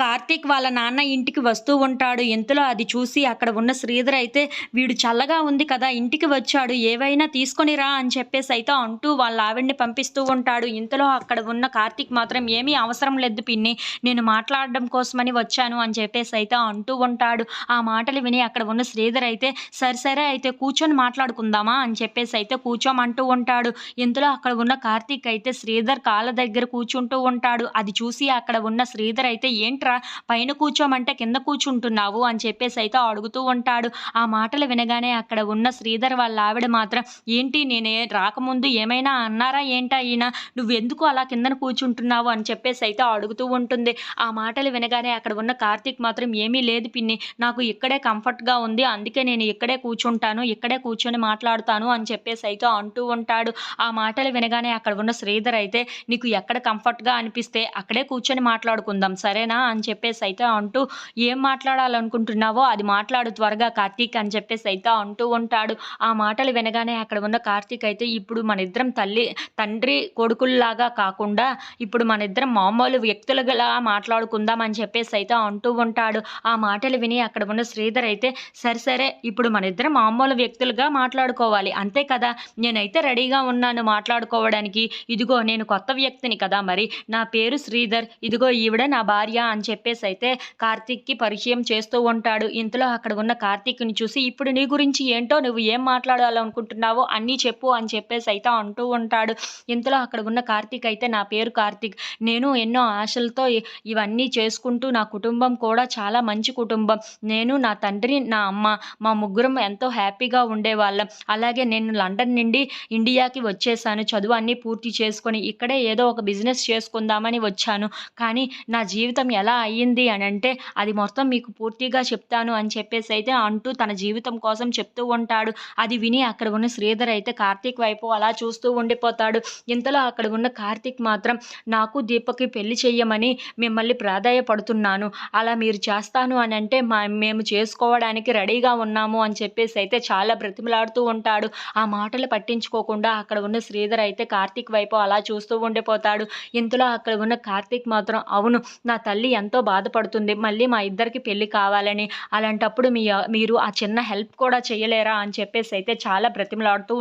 కార్తీక్ వాళ్ళ నాన్న ఇంటికి వస్తూ ఉంటాడు. ఇంతలో అది చూసి అక్కడ ఉన్న శ్రీధర్ అయితే వీడు చల్లగా ఉంది కదా ఇంటికి వచ్చాడు. ఏవైనా తీసుకొని రా అని చెప్పేసి అయితే అంటూ వాళ్ళ ఆవిడ్ని పంపిస్తూ ఉంటాడు. ఇంతలో అక్కడ ఉన్న కార్తీక్ మాత్రం ఏమీ అవసరం లేదు పిన్ని నేను మాట్లాడడం కోసమని వచ్చాను అని చెప్పేసి అయితే అంటూ ఉంటాడు. ఆ మాటలు విని అక్కడ ఉన్న శ్రీధర్ అయితే సరే సరే అయితే కూర్చొని మాట్లాడుకుందామా అని చెప్పేసి అయితే కూర్చోమంటూ ఉంటాడు. ఇంతలో అక్కడ ఉన్న కార్తీక్ అయితే శ్రీధర్ కాళ్ళ దగ్గర కూర్చుంటూ ఉంటాడు. అది చూసి అక్కడ ఉన్న శ్రీధర్ అయితే ఏంటి ఏంట్రా పైన కూర్చోమంటే కింద కూర్చుంటున్నావు అని చెప్పేసి అయితే అడుగుతూ ఉంటాడు. ఆ మాటలు వినగానే అక్కడ ఉన్న శ్రీధర్ వాళ్ళ ఆవిడ మాత్రం ఏంటి నేనే రాకముందు ఏమైనా అన్నారా ఏంటా ఈయన నువ్వు ఎందుకు అలా కిందన కూర్చుంటున్నావు? అని చెప్పేసి అయితే అడుగుతూ ఉంటుంది. ఆ మాటలు వినగానే అక్కడ ఉన్న కార్తీక్ మాత్రం ఏమీ లేదు పిన్ని నాకు ఇక్కడే కంఫర్ట్గా ఉంది. అందుకే నేను ఇక్కడే కూర్చుంటాను ఇక్కడే కూర్చొని మాట్లాడుతాను అని చెప్పేసి అయితే అంటూ ఉంటాడు. ఆ మాటలు వినగానే అక్కడ ఉన్న శ్రీధర్ అయితే నీకు ఎక్కడ కంఫర్ట్గా అనిపిస్తే అక్కడే కూర్చొని మాట్లాడుకుందాం సరేనా? అని అని చెప్పేసి అయితే అంటూ ఏం మాట్లాడాలనుకుంటున్నావో అది మాట్లాడు త్వరగా కార్తీక్ అని చెప్పేసి అయితే అంటూ ఉంటాడు. ఆ మాటలు వినగానే అక్కడ ఉన్న కార్తీక్ అయితే ఇప్పుడు మన ఇద్దరం తల్లి తండ్రి కొడుకుల్లాగా కాకుండా ఇప్పుడు మన ఇద్దరం మామూలు వ్యక్తులుగా మాట్లాడుకుందాం అని చెప్పేసి అయితే అంటూ ఉంటాడు. ఆ మాటలు విని అక్కడ ఉన్న శ్రీధర్ అయితే సరే సరే ఇప్పుడు మన ఇద్దరం మామూలు వ్యక్తులుగా మాట్లాడుకోవాలి. అంతే కదా? నేనైతే రెడీగా ఉన్నాను మాట్లాడుకోవడానికి. ఇదిగో నేను కొత్త వ్యక్తిని కదా మరి. నా పేరు శ్రీధర్. ఇదిగో ఈవిడ నా భార్య అని చెప్పేసి అయితే కార్తీక్కి పరిచయం చేస్తూ ఉంటాడు. ఇంతలో అక్కడ ఉన్న కార్తీక్ని చూసి ఇప్పుడు నీ గురించి ఏంటో నువ్వు ఏం మాట్లాడాలనుకుంటున్నావో అన్నీ చెప్పు అని చెప్పేసి అయితే అంటూ ఉంటాడు. ఇంతలో అక్కడ ఉన్న కార్తీక్ అయితే నా పేరు కార్తీక్. నేను ఎన్నో ఆశలతో ఇవన్నీ చేసుకుంటూ నా కుటుంబం కూడా చాలా మంచి కుటుంబం. నేను నా తండ్రి నా అమ్మ మా ముగ్గురం ఎంతో హ్యాపీగా ఉండేవాళ్ళం. అలాగే నేను లండన్ నుండి ఇండియాకి వచ్చేసాను. చదువు అన్నీ పూర్తి చేసుకొని ఇక్కడే ఏదో ఒక బిజినెస్ చేసుకుందామని వచ్చాను. కానీ నా జీవితం ఎలా అయ్యింది అని అంటే అది మొత్తం మీకు పూర్తిగా చెప్తాను అని చెప్పేసి అయితే అంటూ తన జీవితం కోసం చెప్తూ ఉంటాడు. అది విని అక్కడ ఉన్న శ్రీధర్ అయితే కార్తీక్ వైపు అలా చూస్తూ ఉండిపోతాడు. ఇంతలో అక్కడ ఉన్న కార్తీక్ మాత్రం నాకు దీపక్కి పెళ్ళి చెయ్యమని మిమ్మల్ని ప్రాధాయపడుతున్నాను. అలా మీరు చేస్తాను అని అంటే మా మేము చేసుకోవడానికి రెడీగా ఉన్నాము అని చెప్పేసి అయితే చాలా బ్రతిమలాడుతూ ఉంటాడు. ఆ మాటలు పట్టించుకోకుండా అక్కడ ఉన్న శ్రీధర్ అయితే కార్తీక్ వైపు అలా చూస్తూ ఉండిపోతాడు. ఇంతలో అక్కడ ఉన్న కార్తీక్ మాత్రం అవును నా తల్లి ఎంతో బాధపడుతుంది. మళ్ళీ మా ఇద్దరికి పెళ్ళి కావాలని అలాంటప్పుడు మీ మీరు ఆ చిన్న హెల్ప్ కూడా చేయలేరా అని చెప్పేసి అయితే చాలా బ్రతిమలాడుతూ